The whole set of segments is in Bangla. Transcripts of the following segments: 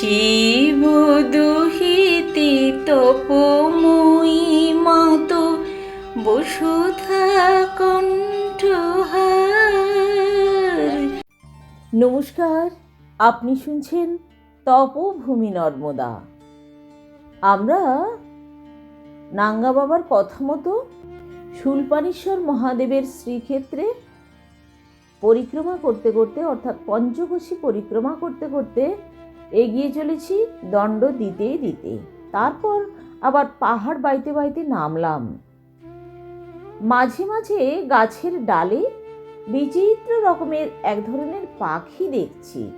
শিব দুহিতে তপময়ী মাত বসুধা কণ্ঠহার নমস্কার, আপনি শুনছেন তপভূমি নর্মদা। আমরা নাঙ্গা বাবার কথা মতো শুলপানেশ্বর মহাদেবের শ্রীক্ষেত্রে পরিক্রমা করতে করতে, অর্থাৎ পঞ্চকোশী পরিক্রমা করতে করতে এগিয়ে চলেছি দণ্ড দিতে দিতে। তারপর আবার পাহাড় বাইতে বাইতে নামলাম। মাঝে মাঝে গাছের ডালে বিচিত্র রকমের এক ধরনের পাখি দেখছি।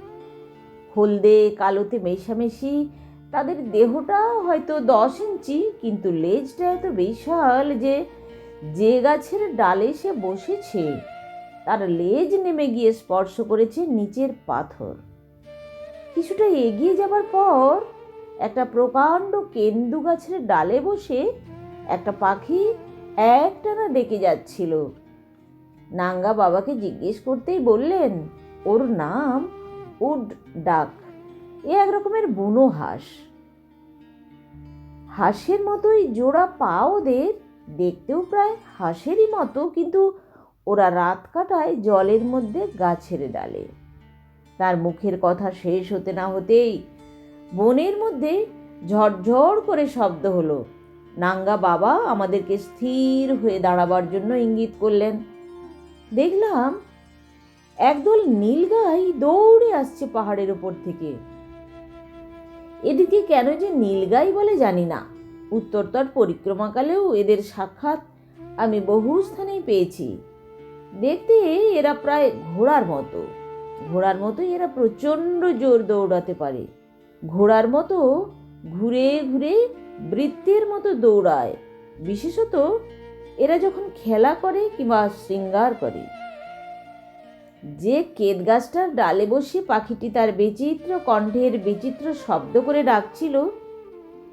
হলদে কালোতে মেশামেশি, তাদের দেহটা হয়তো দশ ইঞ্চি, কিন্তু লেজটা এত বিশাল যে যে গাছের ডালে সে বসেছে, তার লেজ নেমে গিয়ে স্পর্শ করেছে নিচের পাথর। কিছুটা এগিয়ে যাবার পর একটা প্রকাণ্ড কেন্দু গাছের ডালে বসে একটা পাখি একটানা ডেকে যাচ্ছিল। নাঙ্গা বাবাকে জিজ্ঞেস করতেই বললেন, ওর নাম উড ডাক। এ এক রকমের বুনো হাঁস। হাঁসের মতোই জোড়া পা ওদের, দেখতেও প্রায় হাঁসেরই মতো, কিন্তু ওরা রাত কাটায় জলের মধ্যে গাছের ডালে। তার মুখের কথা শেষ হতে না হতেই বনের মধ্যে ঝরঝর করে শব্দ হলো। নাঙ্গা বাবা আমাদেরকে স্থির হয়ে দাঁড়াবার জন্য ইঙ্গিত করলেন। দেখলাম একদল নীলগাই দৌড়ে আসছে পাহাড়ের ওপর থেকে। এদিকে কেন যে নীলগাই বলে জানি না। উত্তরতর পরিক্রমাকালেও এদের সাক্ষাৎ আমি বহু স্থানেই পেয়েছি। দেখতে এরা প্রায় ঘোড়ার মতো। ঘোড়ার মতোই এরা প্রচণ্ড জোর দৌড়াতে পারে। ঘোড়ার মতো ঘুরে ঘুরে বৃত্তের মতো দৌড়ায়। বিশেষত এরা যখন খেলা করে কিংবা শৃঙ্গার করে। যে কেত গাছটার ডালে বসে পাখিটি তার বিচিত্র কণ্ঠের বিচিত্র শব্দ করে ডাকছিল,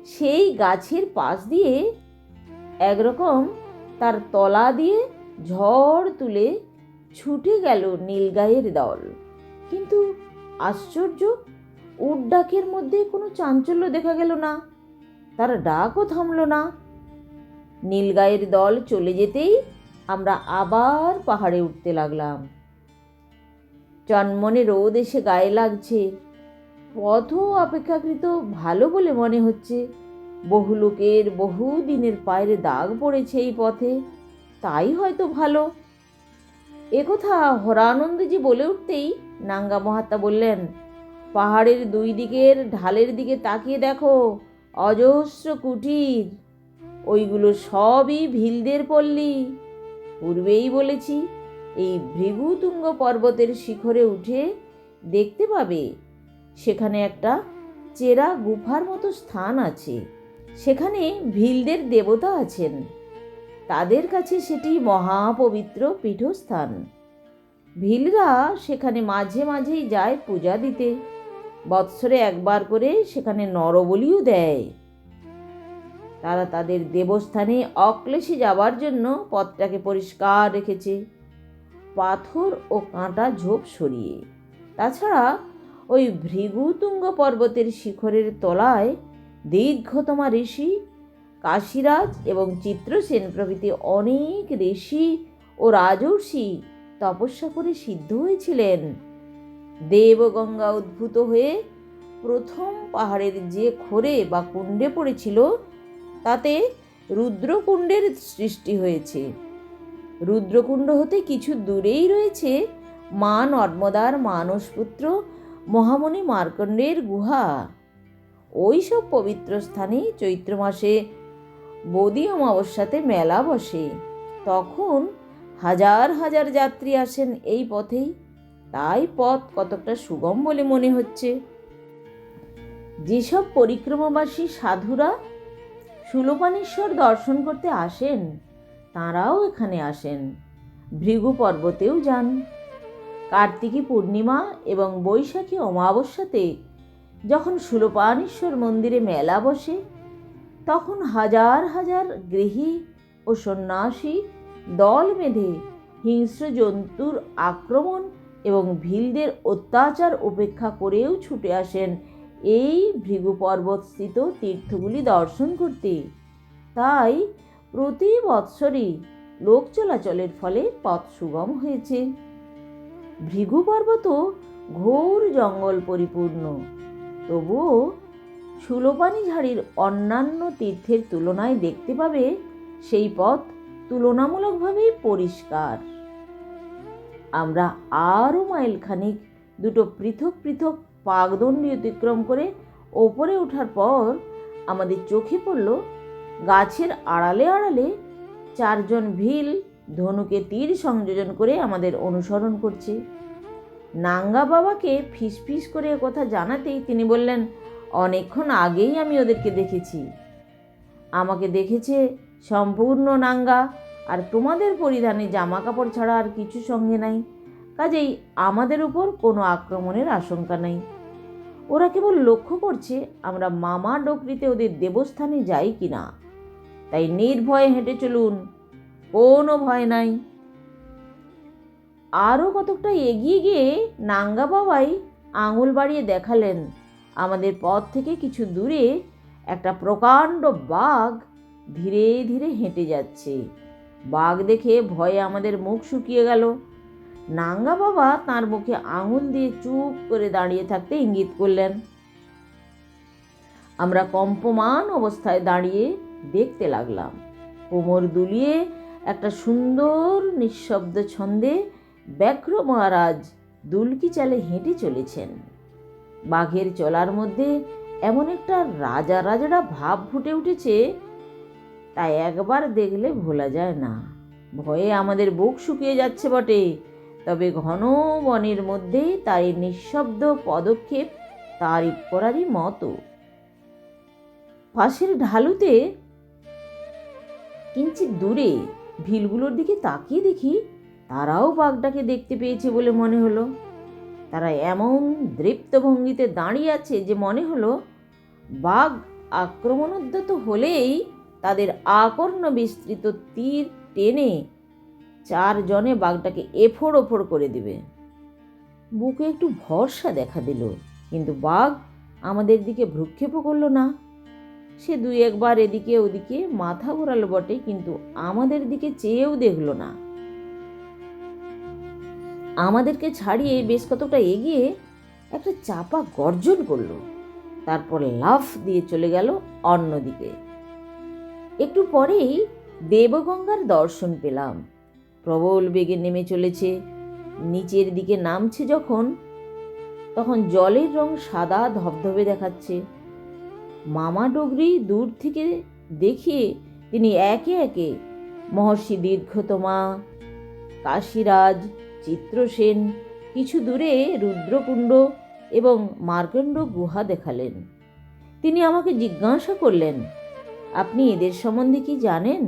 সেই গাছের পাশ দিয়ে একরকম তার তলা দিয়ে ঝড় তুলে ছুটে গেল নীলগায়ের দল। কিন্তু আশ্চর্য, উট ডাকের মধ্যে কোনো চাঞ্চল্য দেখা গেল না। তার ডাকও থামল না। নীলগায়ের দল চলে যেতেই আমরা আবার পাহাড়ে উঠতে লাগলাম। চনমনে রোদ এসে গায়ে লাগছে। পথও অপেক্ষাকৃত ভালো বলে মনে হচ্ছে। বহু লোকের বহু দিনের পায়ের দাগ পড়েছে এই পথে। তাই হয়তো ভালো। একথা হরানন্দজি বলে উঠতেই নাঙ্গা মহাত্মা বললেন, পাহাড়ের দুই দিকের ঢালের দিকে তাকিয়ে দেখো, অজস্র কুটির। ওইগুলো সবই ভিলদের পল্লী। পূর্বেই বলেছি, এই ভৃগুতুঙ্গ পর্বতের শিখরে উঠে দেখতে পাবে, সেখানে একটা চেরা গুফার মতো স্থান আছে, সেখানে ভিলদের দেবতা আছেন। তাদের কাছে সেটি মহাপবিত্র পীঠস্থান। ভিলরা সেখানে মাঝে মাঝেই যায় পূজা দিতে। বৎসরে একবার করে সেখানে নরবলিও দেয়। তারা তাদের দেবস্থানে অক্লেশে যাবার জন্য পথটাকে পরিষ্কার রেখেছে। পাথর ও কাঁটা ঝোপ সরিয়ে। তাছাড়া ওই ভৃগুতুঙ্গ পর্বতের শিখরের তলায় দীর্ঘতমা ঋষি কাশীরাজ এবং চিত্রসেন প্রভৃতি অনেক ঋষি ও রাজর্ষি তপস্যা করে সিদ্ধ হয়েছিলেন। দেবগঙ্গা উদ্ভূত হয়ে প্রথম পাহাড়ের যে খোরে বা কুণ্ডে পড়েছিল, তাতে রুদ্রকুণ্ডের সৃষ্টি হয়েছে। রুদ্রকুণ্ড হতে কিছু দূরেই রয়েছে মা নর্মদার মানসপুত্র মহামণি মার্কণ্ডের গুহা। ওই সব পবিত্র স্থানে চৈত্র মাসে বদি অমাবস্যাতে মেলা বসে। তখন হাজার হাজার যাত্রী আসেন এই পথেই। তাই পথ কতকটা সুগম বলে মনে হচ্ছে। যেসব পরিক্রমাবাসী, সাধুরা সুলোপানেশ্বর দর্শন করতে আসেন, তাঁরাও এখানে আসেন। ভৃগু পর্বতেও যান। কার্তিকী পূর্ণিমা এবং বৈশাখী অমাবস্যাতে যখন সুলোপানেশ্বর মন্দিরে মেলা বসে তখন হাজার হাজার গৃহী ও সন্ন্যাসী দল বেঁধে হিংস্র জন্তুর আক্রমণ এবং ভিলদের অত্যাচার উপেক্ষা করেও ছুটে আসেন এই ভৃগু পর্বতস্থিত তীর্থগুলি দর্শন করতে। তাই প্রতি বৎসরই লোক চলাচলের ফলে পথ সুগম হয়েছে। ভৃগু পর্বত ঘোর জঙ্গল পরিপূর্ণ। তবুও সুলোপানি ঝাড়ির অন্যান্য তীর্থের তুলনায় দেখতে পাবে সেই পথ তুলনামূলকভাবেই পরিষ্কার। আমরা আরও মাইল খানিক দুটো পৃথক পৃথক পাকদণ্ডী অতিক্রম করে ওপরে ওঠার পর আমাদের চোখে পড়ল গাছের আড়ালে আড়ালে চারজন ভিল ধনুকে তীর সংযোজন করে আমাদের অনুসরণ করছে। নাঙ্গা বাবাকে ফিসফিস করে এ কথা জানাতেই তিনি বললেন অনেকক্ষণ আগেই আমি ওদেরকে দেখেছি। আমাকে দেখেছে সম্পূর্ণ নাঙ্গা আর তোমাদের পরিধানে জামা কাপড় ছাড়া আর কিছু সঙ্গে নাই। কাজেই আমাদের উপর কোনো আক্রমণের আশঙ্কা নেই। ওরা কেবল লক্ষ্য করছে আমরা মামা ডকরিতে ওদের দেবস্থানে যাই কি না তাই নির্ভয়ে হেঁটে চলুন, কোনো ভয় নাই। আরও কতকটা এগিয়ে গিয়ে নাঙ্গা বাবাই আঙুল বাড়িয়ে দেখালেন। আমাদের পথ থেকে কিছু দূরে একটা প্রকাণ্ড বাঘ ধীরে ধীরে হেঁটে যাচ্ছে। বাঘ দেখে ভয়ে আমাদের মুখ শুকিয়ে গেল। নাঙ্গা বাবা তার মুখে আঙুল দিয়ে চুপ করে দাঁড়িয়ে থাকতে ইঙ্গিত করলেন। আমরা কম্পমান অবস্থায় দাঁড়িয়ে দেখতে লাগলাম। কোমর দুলিয়ে একটা সুন্দর নিঃশব্দ ছন্দে ব্যাঘ্র মহারাজ দুলকি চালে হেঁটে চলেছেন। বাঘের চলার মধ্যে এমন একটা রাজা রাজারা ভাব ফুটে উঠেছে তা একবার দেখলে ভোলা যায় না। ভয়ে আমাদের বুক শুকিয়ে যাচ্ছে বটে। তবে ঘন বনের মধ্যে তার এই নিঃশব্দ পদক্ষেপ তারিফ করারই মতো। পাশের ঢালুতে কিঞ্চিত দূরে ভিলগুলোর দিকে তাকিয়ে দেখি তারাও বাঘটাকে দেখতে পেয়েছে বলে মনে হলো। তারা এমন দৃপ্ত ভঙ্গিতে দাঁড়িয়ে আছে যে মনে হলো, বাঘ আক্রমণোদ্যত হলেই তাদের আকর্ণ বিস্তৃত তীর টেনে চারজনে বাঘটাকে এফোড় ওফোড় করে দিবে। বুকে একটু ভরসা দেখা দিল, কিন্তু বাঘ আমাদের দিকে ভ্রুক্ষেপও করল না। সে দুই একবার এদিকে ওদিকে মাথা ঘোরালো বটে, কিন্তু আমাদের দিকে চেয়েও দেখল না। আমাদেরকে ছাড়িয়ে বেশ কতটা এগিয়ে একটা চাপা গর্জন করল। তারপর লাফ দিয়ে চলে গেল অন্যদিকে। একটু পরেই দেবগঙ্গার দর্শন পেলাম। প্রবল বেগে নেমে চলেছে। নিচের দিকে নামছে যখন, তখন জলের রং সাদা ধবধবে দেখাচ্ছে। মামা ডগরি দূর থেকে দেখিয়ে তিনি একে একে, মহর্ষি দীর্ঘতমা, কাশীরাজ চিত্রসেন কিছু দূরে রুদ্রকুণ্ড এবং মার্কণ্ড গুহা দেখালেন। তিনি আমাকে জিজ্ঞাসা করলেন, আপনি এদের সম্বন্ধে কি জানেন?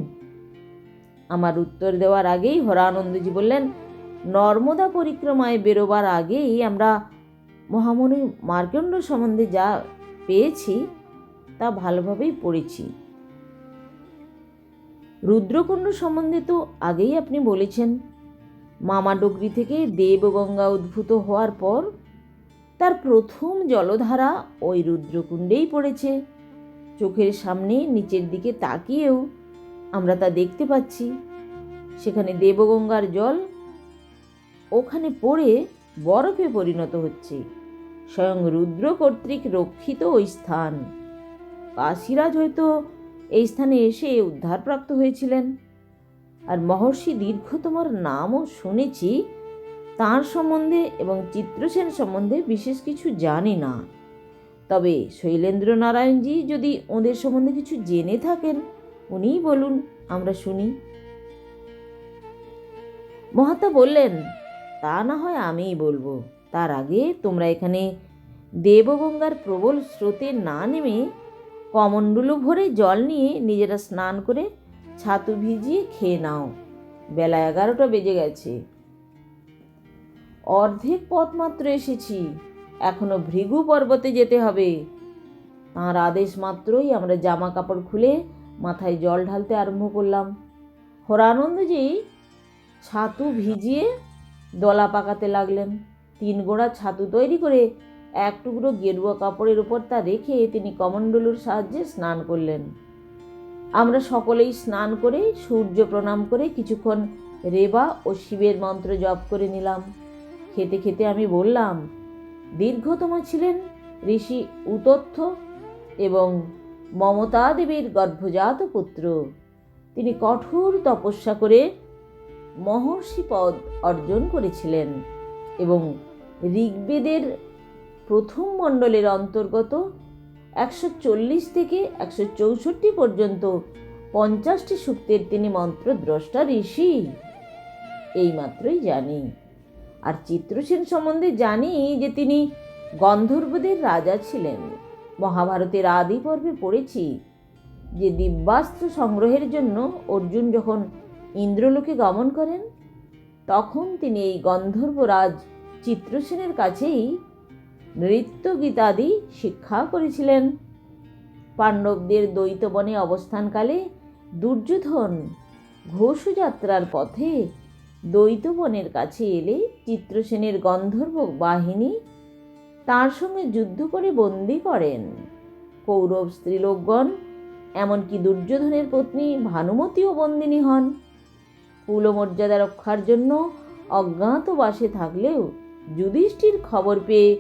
আমার উত্তর দেওয়ার আগেই হরানন্দজি বললেন, নর্মদা পরিক্রমায় বেরোবার আগেই আমরা মহামণি মার্কণ্ড সম্বন্ধে যা পেয়েছি, তা ভালোভাবেই পড়েছি। রুদ্রকুণ্ড সম্বন্ধে তো আগেই আপনি বলেছেন মামাডগরি থেকে দেবগঙ্গা উদ্ভূত হওয়ার পর তার প্রথম জলধারা ওই রুদ্রকুণ্ডেই পড়েছে। চোখের সামনে নিচের দিকে তাকিয়েও আমরা তা দেখতে পাচ্ছি। সেখানে দেবগঙ্গার জল ওখানে পড়ে বরফে পরিণত হচ্ছে। স্বয়ং রুদ্র কর্তৃক রক্ষিত ওই স্থান। কাশিরাজ হয়তো এই স্থানে এসে উদ্ধারপ্রাপ্ত হয়েছিলেন। আর মহর্ষি দীর্ঘতমার নামও শুনেছি। তার সম্বন্ধে এবং চিত্রসেন সম্বন্ধে বিশেষ কিছু জানি না। তবে শৈলেন্দ্র নারায়ণজি যদি ওদের সম্বন্ধে কিছু জেনে থাকেন, উনিই বলুন, আমরা শুনি। মহাত্মা বললেন, তা না হয় আমিই বলব। তার আগে তোমরা এখানে দেবগঙ্গার প্রবল স্রোতে না নেমে কমণ্ডলু ভরে জল নিয়ে নিজেরা স্নান করে ছাতু ভিজিয়ে খেয়ে নাও। বেলা এগারোটা বেজে গেছে। অর্ধেক পথ মাত্র এসেছি। এখনও ভৃগু পর্বতে যেতে হবে। তাঁর আদেশ মাত্রই আমরা জামা কাপড় খুলে মাথায় জল ঢালতে আরম্ভ করলাম। হরানন্দজি ছাতু ভিজিয়ে দলা পাকাতে লাগলেন। তিন গোড়া ছাতু তৈরি করে এক টুকরো গেরুয়া কাপড়ের উপর তা রেখে তিনি কমণ্ডলুর সাহায্যে স্নান করলেন। আমরা সকলেই স্নান করে সূর্য প্রণাম করে কিছুক্ষণ রেবা ও শিবের মন্ত্র জপ করে নিলাম। খেতে খেতে আমি বললাম, দীর্ঘতম ছিলেন ঋষি উতথ্য এবং মমতা দেবীর গর্ভজাত পুত্র। তিনি কঠোর তপস্যা করে মহর্ষি পদ অর্জন করেছিলেন এবং ঋগ্বেদের প্রথম মণ্ডলের অন্তর্গত একশো চল্লিশ থেকে একশো চৌষট্টি পর্যন্ত পঞ্চাশটি সূক্তের তিনি মন্ত্রদ্রষ্টা ঋষি। এই মাত্রই জানি। আর চিত্রসেন সম্বন্ধে জানি যে তিনি গন্ধর্বদের রাজা ছিলেন। মহাভারতের আদি পর্বে পড়েছি যে দিব্যাস্ত্র সংগ্রহের জন্য অর্জুন যখন ইন্দ্রলোকে গমন করেন, তখন তিনি এই গন্ধর্বরাজ চিত্রসেনের কাছেই নৃত্য গীতাদি শিক্ষা করেছিলেন। পাণ্ডবদের দ্বৈতবনে অবস্থানকালে দুর্যোধন ঘোষযাত্রার পথে দ্বৈতবনের কাছে এলে চিত্রসেনের গন্ধর্ব বাহিনী তার সঙ্গে যুদ্ধ করে বন্দি করেন। কৌরব স্ত্রীলোকগণ, এমনকি দুর্যোধনের পত্নী ভানুমতীও বন্দিনী হন। কুলমর্যাদা রক্ষার জন্য অজ্ঞাতবাসে থাকলেও যুধিষ্ঠির খবর পেয়ে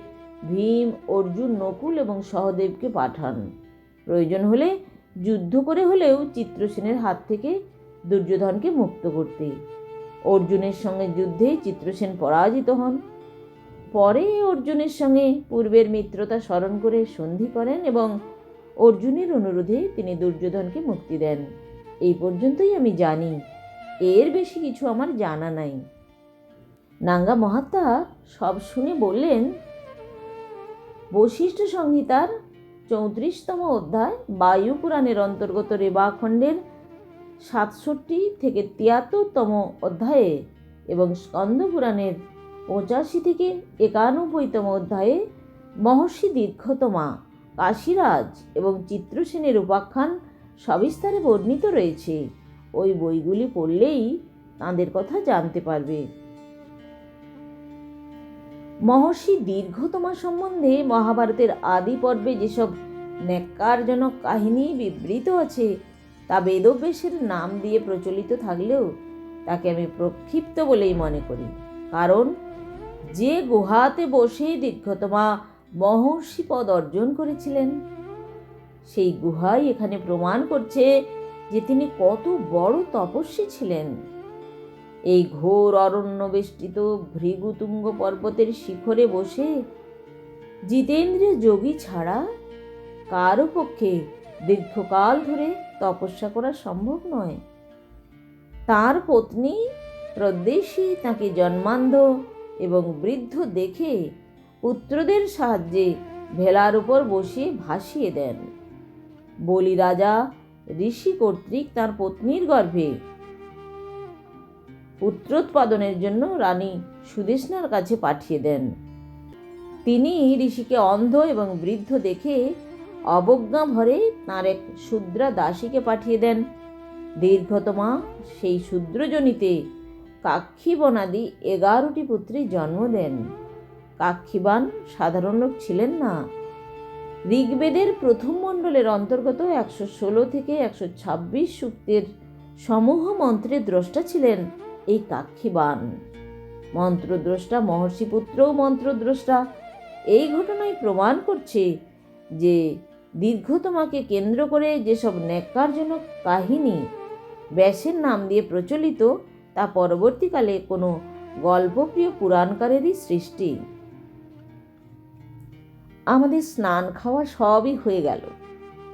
ভীম, অর্জুন, নকুল এবং সহদেবকে পাঠান। প্রয়োজন হলে যুদ্ধ করে হলেও চিত্রসেনের হাত থেকে দুর্যোধনকে মুক্ত করতে। অর্জুনের সঙ্গে যুদ্ধে চিত্রসেন পরাজিত হন। পরে অর্জুনের সঙ্গে পূর্বের মিত্রতা স্মরণ করে সন্ধি করেন এবং অর্জুনের অনুরোধে তিনি দুর্যোধনকে মুক্তি দেন। এই পর্যন্তই আমি জানি। এর বেশি কিছু আমার জানা নাই। নাঙ্গা মহাত্মা সব শুনে বললেন বশিষ্ঠ সংহিতার চৌত্রিশতম অধ্যায় বায়ু পুরাণের অন্তর্গত রেবাখণ্ডের সাতষট্টি থেকে তিয়াত্তরতম অধ্যায়ে এবং স্কন্দ পুরাণের পঁচাশি থেকে একানব্বইতম অধ্যায়ে মহর্ষি দীর্ঘতমা, কাশীরাজ এবং চিত্রসেনের উপাখ্যান সবিস্তারে বর্ণিত রয়েছে। ওই বইগুলি পড়লেই তাঁদের কথা জানতে পারবে। মহর্ষি দীর্ঘতমা সম্বন্ধে মহাভারতের আদি পর্বে যেসব ন্যাক্কারজনক কাহিনী বিবৃত আছে, তা বেদব্যাসের নাম দিয়ে প্রচলিত থাকলেও তাকে আমি প্রক্ষিপ্ত বলেই মনে করি। কারণ যে গুহাতে বসে দীর্ঘতমা মহর্ষি পদ অর্জন করেছিলেন, সেই গুহাই এখানে প্রমাণ করছে যে তিনি কত বড় তপস্বী ছিলেন। এই ঘোর অরণ্য বেষ্টিত ভৃগুতুঙ্গ পর্বতের শিখরে বসে জিতেন্দ্রীয় যোগী ছাড়া কারও পক্ষে দীর্ঘকাল ধরে তপস্যা করা সম্ভব নয়। তার পত্নী প্রদেশী তাকে জন্মান্ধ এবং বৃদ্ধ দেখে পুত্রদের সাহায্যে ভেলার উপর বসিয়ে ভাসিয়ে দেন। বলি রাজা ঋষি কর্তৃক তার পত্নীর গর্ভে পুত্রোৎপাদনের জন্য রানী সুদেষ্ণার কাছে পাঠিয়ে দেন। তিনি ঋষিকে অন্ধ এবং বৃদ্ধ দেখে অবজ্ঞা ভরে তাঁর এক শূদ্রা দাসীকে পাঠিয়ে দেন। দীর্ঘতমা সেই শূদ্রজনিতে কাক্ষিবনাদি এগারোটি পুত্রী জন্ম দেন। কাক্ষিবান সাধারণ লোক ছিলেন না। ঋগ্বেদের প্রথম মণ্ডলের অন্তর্গত একশো ষোলো থেকে একশো ছাব্বিশ সূক্তের সমূহ মন্ত্রের দ্রষ্টা ছিলেন। এই কাক্ষিবান মন্ত্রদ্রষ্টা মহর্ষিপুত্রও মন্ত্রদ্রষ্টা, এই ঘটনাই প্রমাণ করছে যে দীর্ঘতমাকে কেন্দ্র করে যেসব ন্যাক্কারজনক কাহিনী ব্যাসের নাম দিয়ে প্রচলিত, তা পরবর্তীকালে কোনো গল্পপ্রিয় পুরাণকারেরই সৃষ্টি। আমাদের স্নান খাওয়া সবই হয়ে গেল।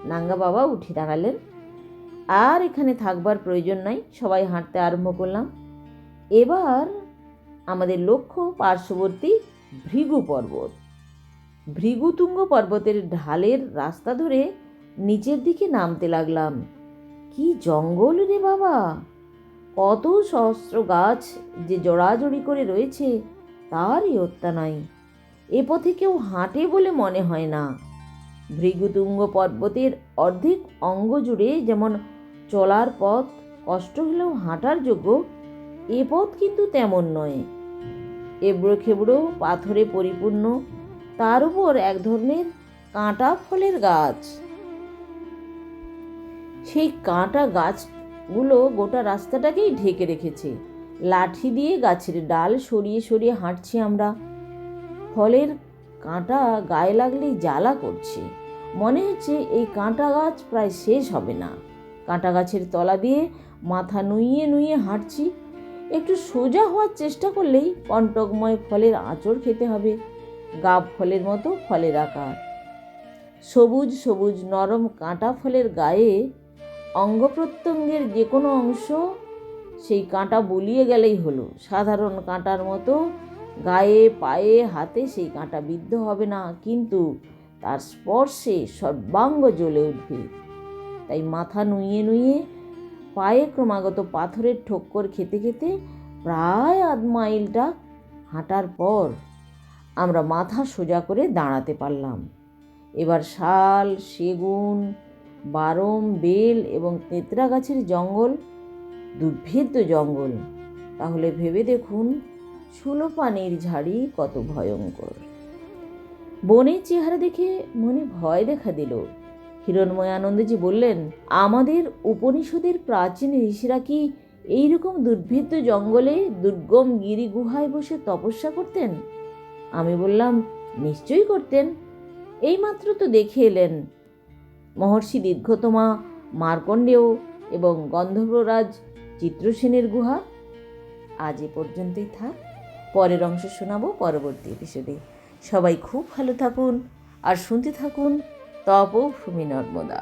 নাঙ্গা বাবা উঠে দাঁড়ালেন। আর এখানে থাকবার প্রয়োজন নাই, সবাই হাঁটতে আরম্ভ করলাম। এবার আমাদের লক্ষ্য পার্শ্ববর্তী ভৃগু পর্বত। ভৃগুতুঙ্গ পর্বতের ঢালের রাস্তা ধরে নিচের দিকে নামতে লাগলাম। কি জঙ্গল রে বাবা! কত সহস্র গাছ যে জড়াজড়ি করে রয়েছে, তারই হত্যা নাই। এ পথে কেউ হাঁটে বলে মনে হয় না। ভৃগুতুঙ্গ পর্বতের অর্ধেক অঙ্গ জুড়ে যেমন চলার পথ, কষ্ট হলেও হাঁটার যোগ্য এ পথ কিন্তু তেমন নয়। এবড়ো খেবড়ো পাথরে পরিপূর্ণ, তার উপর এক ধরনের কাঁটা ফলের গাছ। সেই কাঁটা গাছগুলো গোটা রাস্তাটাকেই ঢেকে রেখেছে। লাঠি দিয়ে গাছের ডাল সরিয়ে সরিয়ে হাঁটছি আমরা। ফলের কাঁটা গায়ে লাগলেই জ্বালা করছে। মনে হচ্ছে এই কাঁটা গাছ প্রায় শেষ হবে না। কাঁটা গাছের তলা দিয়ে মাথা নুইয়ে নুইয়ে হাঁটছি। একটু সোজা হওয়ার চেষ্টা করলেই কণ্টকময় ফলের আঁচড় খেতে হবে। গাব ফলের মতো ফলের আকার। সবুজ সবুজ নরম কাঁটা ফলের গায়ে অঙ্গ প্রত্যঙ্গের যে কোনো অংশ সেই কাঁটা বলিয়ে গেলেই হলো। সাধারণ কাঁটার মতো গায়ে, পায়ে, হাতে সেই কাঁটা বিদ্ধ হবে না, কিন্তু তার স্পর্শে সর্বাঙ্গ জ্বলে উঠবে। তাই মাথা নুইয়ে নুইয়ে পায়ে ক্রমাগত পাথরের ঠক্কর খেতে খেতে প্রায় আধ মাইলটা হাঁটার পর আমরা মাথা সোজা করে দাঁড়াতে পারলাম। এবার শাল, সেগুন, বারম, বেল এবং তেঁতরা গাছের জঙ্গল, দুর্ভেদ্য জঙ্গল। তাহলে ভেবে দেখুন সুলো পানির ঝাড়ি কত ভয়ঙ্কর। বনের চেহারা দেখে মনে ভয় দেখা দিল। হিরণময় আনন্দজি বললেন, আমাদের উপনিষদের প্রাচীন ঋষিরা কি এইরকম দুর্ভেদ্য জঙ্গলে দুর্গম গিরি গুহায় বসে তপস্যা করতেন? আমি বললাম, নিশ্চয়ই করতেন। এইমাত্র তো দেখে এলেন। মহর্ষি দীর্ঘতমা, মার্কণ্ডেয় এবং গন্ধর্বরাজ চিত্রসেনের গুহা। আজ এ পর্যন্তই থাক। পরের অংশ শোনাবো পরবর্তী এপিসোডে সবাই খুব ভালো থাকুন আর শুনতে থাকুন তপভূমি নর্মদা